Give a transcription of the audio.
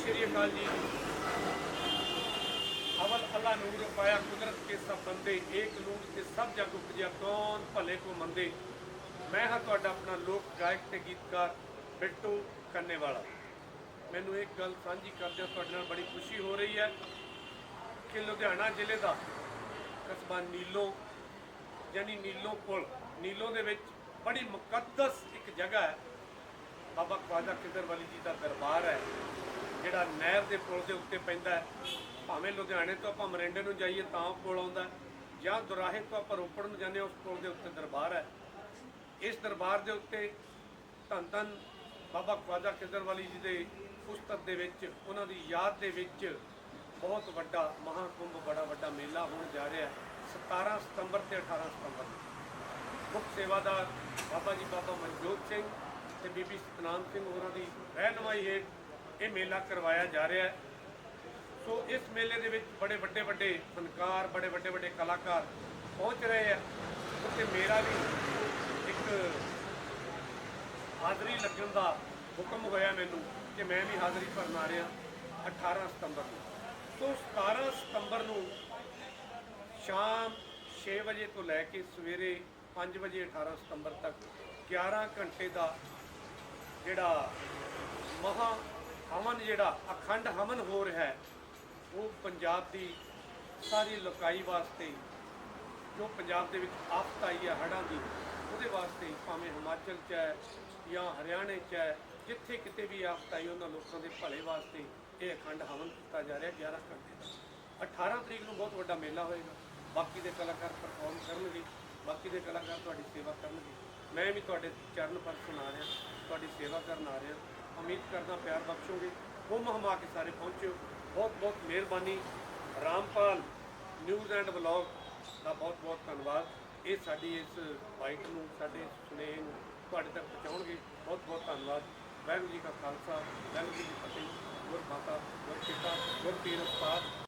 ਸ਼੍ਰੀ ਅਕਾਲ ਜੀ। ਅਵਲ ਅੱਲਾ ਨੂਰ ਪਾਇਆ ਕੁਦਰਤ ਕੇ ਸਭ ਬੰਦੇ, ਏਕ ਨੂਰ ਕੇ ਸਭ ਜਗ ਉਪਜਿਆ, ਕੌਣ ਭਲੇ ਕੋ ਮੰਦੇ? ਮੈਂ ਹਾਂ ਤੁਹਾਡਾ ਆਪਣਾ ਲੋਕ ਗਾਇਕ ਤੇ ਗੀਤਕਾਰ ਬਿੱਟੂ ਕੰਨੇ ਵਾਲਾ ਮੈਨੂੰ ਇੱਕ ਗੱਲ ਸਾਂਝੀ ਕਰਦਿਆਂ ਤੁਹਾਡੇ ਨਾਲ ਬੜੀ ਖੁਸ਼ੀ ਹੋ ਰਹੀ ਹੈ ਕਿ ਲੁਧਿਆਣਾ ਜ਼ਿਲ੍ਹੇ ਦਾ ਕਸਬਾ ਨੀਲੋਂ, ਯਾਨੀ ਨੀਲੋ ਪੁਲ, ਨੀਲੋਂ ਦੇ ਵਿੱਚ ਬੜੀ ਮੁਕੱਦਸ ਇੱਕ ਜਗ੍ਹਾ ਹੈ। ਬਾਬਾ ਖਵਾਜਾ ਕਿਦਰ ਵਾਲੀ ਜੀ ਦਾ ਦਰਬਾਰ ਹੈ। ਜਿਹੜਾ ਨਹਿਰ ਦੇ ਪੁਲ ਦੇ ਉੱਤੇ ਪੈਂਦਾ ਹੈ, ਭਾਵੇਂ ਲੁਧਿਆਣੇ ਤੋਂ ਆਪਾਂ ਮਰਿੰਡੇ ਨੂੰ ਜਾਈਏ ਤਾਂ ਉਹ ਪੁਲ ਆਉਂਦਾ ਜਾਂ ਦੁਰਾਹੇ ਤੋਂ ਆਪਾਂ ਰੋਪੜ ਨੂੰ ਜਾਂਦੇ ਹਾਂ, ਉਸ ਪੁਲ ਦੇ ਉੱਤੇ ਦਰਬਾਰ ਹੈ। ਇਸ ਦਰਬਾਰ ਦੇ ਉੱਤੇ ਧੰਨ ਧੰਨ ਬਾਬਾ ਖਵਾਜਾ ਕਿਦਰ ਵਾਲੀ ਜੀ ਦੇ ਪੁਸਤਕ ਦੇ ਵਿੱਚ, ਉਹਨਾਂ ਦੀ ਯਾਦ ਦੇ ਵਿੱਚ ਬਹੁਤ ਵੱਡਾ ਮਹਾਕੁੰਭ, ਬੜਾ ਵੱਡਾ ਮੇਲਾ ਹੋਣ ਜਾ ਰਿਹਾ ਹੈ 17 ਸਤੰਬਰ ਤੇ 18 ਸਤੰਬਰ ਮੁੱਖ ਸੇਵਾਦਾਰ ਬਾਬਾ ਜੀ ਬਾਬਾ ਮਨਜੋਤ ਸਿੰਘ ਤੇ ਬੀਬੀ ਸਤਨਾਮ ਸਿੰਘ ਹੋਰਾਂ ਦੀ ਰਹਿਨਮਾਈ ਹੇਠ ਇਹ ਮੇਲਾ ਕਰਵਾਇਆ ਜਾ ਰਿਹਾ ਹੈ। ਸੋ ਇਸ ਮੇਲੇ ਦੇ ਵਿੱਚ ਬੜੇ ਵੱਡੇ ਵੱਡੇ ਫਨਕਾਰ, ਬੜੇ ਵੱਡੇ ਵੱਡੇ ਕਲਾਕਾਰ ਪਹੁੰਚ ਰਹੇ ਆ। ਉੱਥੇ ਮੇਰਾ ਵੀ ਇੱਕ ਹਾਜ਼ਰੀ ਲੱਗਣ ਦਾ ਹੁਕਮ ਹੋਇਆ ਮੈਨੂੰ ਕਿ ਮੈਂ ਵੀ ਹਾਜ਼ਰੀ ਭਰਨ ਆ ਰਿਹਾ 18 ਸਤੰਬਰ ਨੂੰ। ਸੋ 17 ਸਤੰਬਰ ਨੂੰ ਸ਼ਾਮ 6 ਵਜੇ ਤੋਂ ਲੈ ਕੇ ਸਵੇਰੇ 5 ਵਜੇ 18 ਸਤੰਬਰ ਤੱਕ 11 ਘੰਟੇ ਦਾ ਜਿਹੜਾ ਮਹਾ ਹਵਨ ਜਿਹੜਾ ਅਖੰਡ ਹਵਨ ਹੋ ਰਿਹਾ ਹੈ, ਉਹ ਪੰਜਾਬ ਦੀ ਸਾਰੀ ਲੋਕਾਈ ਵਾਸਤੇ, ਜੋ ਪੰਜਾਬ ਦੇ ਵਿੱਚ ਆਫਤ ਆਈ ਹੈ ਹੜ੍ਹਾਂ ਦੀ, ਉਹਦੇ ਵਾਸਤੇ ਭਾਵੇਂ ਹਿਮਾਚਲ 'ਚ ਹੈ ਜਾਂ ਹਰਿਆਣੇ 'ਚ ਹੈ, ਜਿੱਥੇ ਕਿਤੇ ਵੀ ਆਫਤ ਆਈ, ਉਹਨਾਂ ਲੋਕਾਂ ਦੇ ਭਲੇ ਵਾਸਤੇ ਇਹ ਅਖੰਡ ਹਵਨ ਕੀਤਾ ਜਾ ਰਿਹਾ 11 ਘੰਟੇ ਦਾ 18 ਤਰੀਕ ਨੂੰ ਬਹੁਤ ਵੱਡਾ ਮੇਲਾ ਹੋਏਗਾ। ਬਾਕੀ ਦੇ ਕਲਾਕਾਰ ਪਰਫਾਰਮ ਕਰਨਗੇ, ਬਾਕੀ ਦੇ ਕਲਾਕਾਰ ਤੁਹਾਡੀ ਸੇਵਾ ਕਰਨਗੇ। ਮੈਂ ਵੀ ਤੁਹਾਡੇ ਚਰਨ ਪਰ ਸੁਣਾ ਰਿਹਾ, ਤੁਹਾਡੀ ਸੇਵਾ ਕਰਨ ਆ ਰਿਹਾ। ਉਮੀਦ ਕਰਦਾ ਪਿਆਰ ਬਖਸ਼ੋਗੇ। ਹੁਮ ਹਮਾ ਕੇ ਸਾਰੇ ਪਹੁੰਚਿਓ। ਬਹੁਤ ਬਹੁਤ ਮਿਹਰਬਾਨੀ। ਰਾਮਪਾਲ ਨਿਊਜ਼ ਐਂਡ ਵਲੌਗ ਦਾ ਬਹੁਤ ਬਹੁਤ ਧੰਨਵਾਦ। ਇਹ ਸਾਡੀ ਇਸ ਬਾਈਟ ਨੂੰ, ਸਾਡੇ ਸੁਨੇਹੇ ਨੂੰ ਤੁਹਾਡੇ ਤੱਕ ਪਹੁੰਚਾਉਣਗੇ। ਬਹੁਤ ਬਹੁਤ ਧੰਨਵਾਦ। ਵਾਹਿਗੁਰੂ ਜੀ ਕਾ ਖਾਲਸਾ, ਵਾਹਿਗੁਰੂ ਜੀ ਕੀ ਫਤਿਹ। ਗੁਰ ਮਾਤਾ ਗੁਰ ਪਿਤਾ ਗੁਰ ਪੀਰ ਉਸਤਾਦ